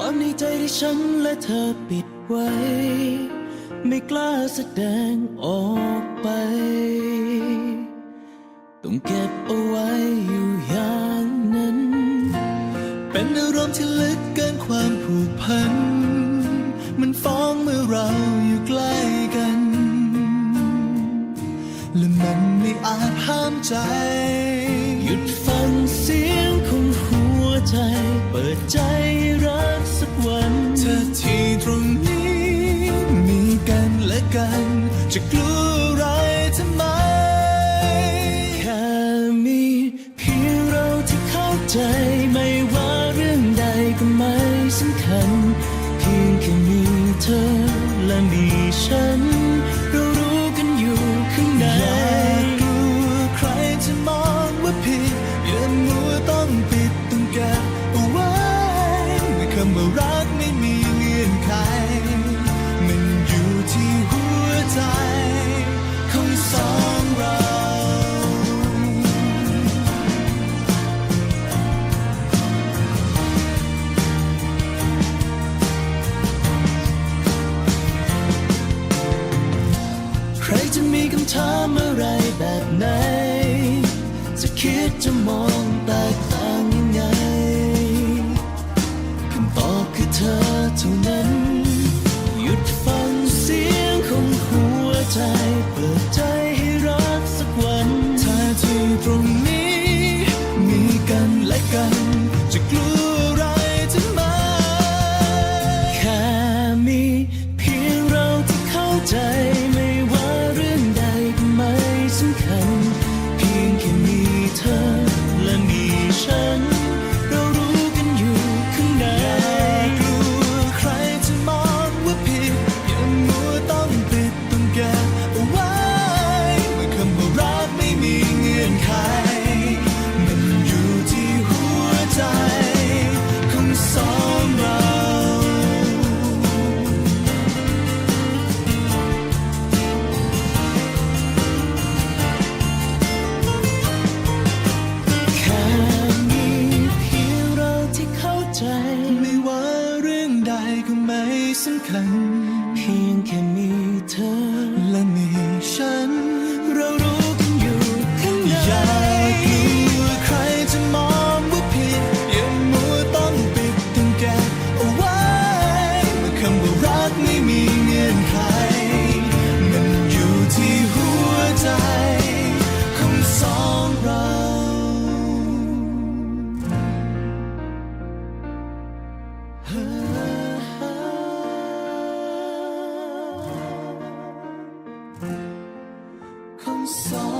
ความในใจที่ฉันและเธอปิดไว้ ไม่กล้าแสดงออกไป ต้องเก็บเอาไว้อยู่อย่างนั้น เป็นอารมณ์ที่ลึกเกินความผูกพัน มันฟ้องเมื่อเราอยู่ใกล้กัน และมันไม่อาจห้ามใจ จะกลัวอะไรทำไม แค่มีเพียงเราที่เข้าใจไม่ว่าเรื่องใดก็ไม่สำคัญ เพียงแค่มีเธอและมีฉัน ถามอะไรแบบไหน จะคิดจะมองแตกต่างยังไงคำตอบคือเธอเท่านั้น หยุดฟังเสียงของหัวใจเปิดใจให้รักสักวันถ้าที่ตรงนี้ มีกันและกัน จะกลัวอะไรทำไมแค่มีเพียงเราที่เข้าใจ song.